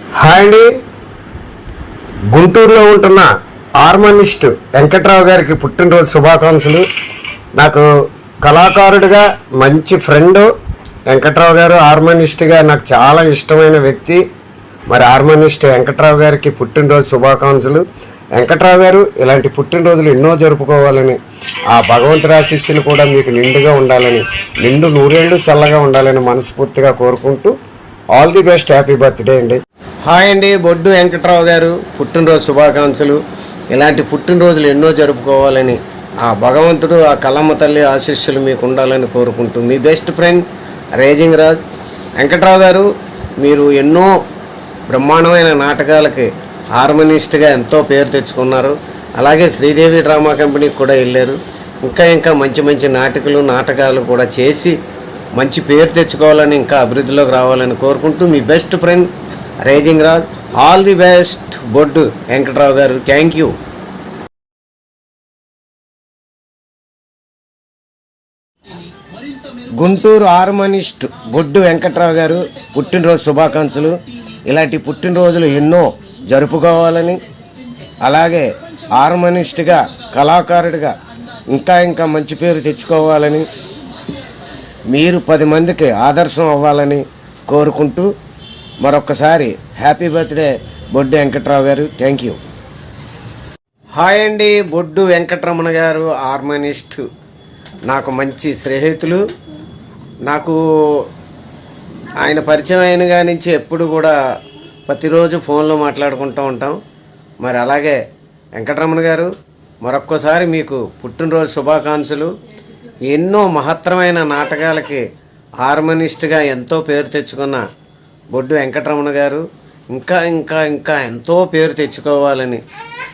Hi అండి. గుంటూరులో ఉంటున్న హార్మోనిస్ట్ వెంకట్రావు గారికి పుట్టినరోజు శుభాకాంక్షలు. నాకు కళాకారుడిగా మంచి ఫ్రెండ్ వెంకట్రావు గారు హార్మోనిస్ట్గా నాకు చాలా ఇష్టమైన వ్యక్తి. మరి హార్మోనిస్ట్ వెంకట్రావు గారికి పుట్టినరోజు శుభాకాంక్షలు. వెంకట్రావు గారు ఇలాంటి పుట్టినరోజులు ఎన్నో జరుపుకోవాలని ఆ భగవంతుడి ఆశీస్సులు కూడా మీకు నిండుగా ఉండాలని నిండు నూరేళ్ళు చల్లగా ఉండాలని మనస్ఫూర్తిగా కోరుకుంటూ all the best happy birthday అండి. హాయ్ అండి బొడ్డు వెంకట్రావు గారు. పుట్టినరోజు శుభాకాంక్షలు. ఇలాంటి పుట్టినరోజులు ఎన్నో జరుపుకోవాలని ఆ భగవంతుడు ఆ కలమ్మ తల్లి ఆశీస్సులు మీకు ఉండాలని కోరుకుంటూ మీ best friend raging Raj. Venkatrao garu మీరు ఎన్నో బ్రహ్మాండమైన నాటకాలకి హార్మోనిస్ట్గా ఎంతో పేరు తెచ్చుకున్నారు. అలాగే శ్రీదేవి డ్రామా కంపెనీకి కూడా వెళ్ళారు. ఇంకా ఇంకా మంచి మంచి నాటకాలు నాటకాలు కూడా చేసి మంచి పేరు తెచ్చుకోవాలని ఇంకా అభివృద్ధిలోకి రావాలని కోరుకుంటూ మీ best friend raging Raj all the best Boddu Venkatrao garu. Thank you. Guntur harmonist Boddu Venkatrao garu పుట్టినరోజు శుభాకాంక్షలు. ఇలాంటి పుట్టినరోజులు ఎన్నో జరుపుకోవాలని అలాగే హార్మోనిస్ట్గా కళాకారుడిగా ఇంకా ఇంకా మంచి పేరు తెచ్చుకోవాలని మీరు పది మందికి ఆదర్శం అవ్వాలని కోరుకుంటూ మరొకసారి happy birthday Boddu Venkatrao garu. Thank you. Hi అండి బొడ్డు వెంకటరమణ గారు హార్మోనిస్ట్. నాకు మంచి స్నేహితులు. నాకు ఆయన పరిచయం అయిన నుంచి ఎప్పుడు కూడా ప్రతిరోజు ఫోన్లో మాట్లాడుకుంటూ ఉంటాం. మరి అలాగే వెంకటరమణ గారు మరొక్కసారి మీకు పుట్టినరోజు శుభాకాంక్షలు. ఎన్నో మహత్తరమైన నాటకాలకి హార్మోనిస్ట్గా ఎంతో పేరు తెచ్చుకున్న బొడ్డు వెంకటరమణ గారు ఇంకా ఇంకా ఇంకా ఎంతో పేరు తెచ్చుకోవాలని.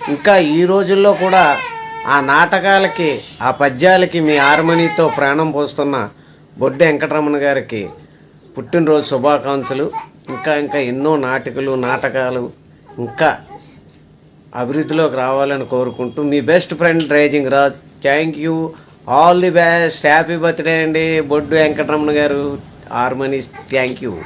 ఇంకా ఈ రోజుల్లో కూడా ఆ నాటకాలకి ఆ పద్యాలకి మీ హార్మనీతో ప్రాణం పోస్తున్న బొడ్డు వెంకటరమణ గారికి పుట్టినరోజు శుభాకాంక్షలు. ఇంకా ఇంకా ఎన్నో నాటికలు నాటకాలు ఇంకా అభివృద్ధిలోకి రావాలని కోరుకుంటూ మీ best friend rising Raj. Thank you. All the best. Happy birthday అండి Boddu Venkataramana garu. Harmonist thank you.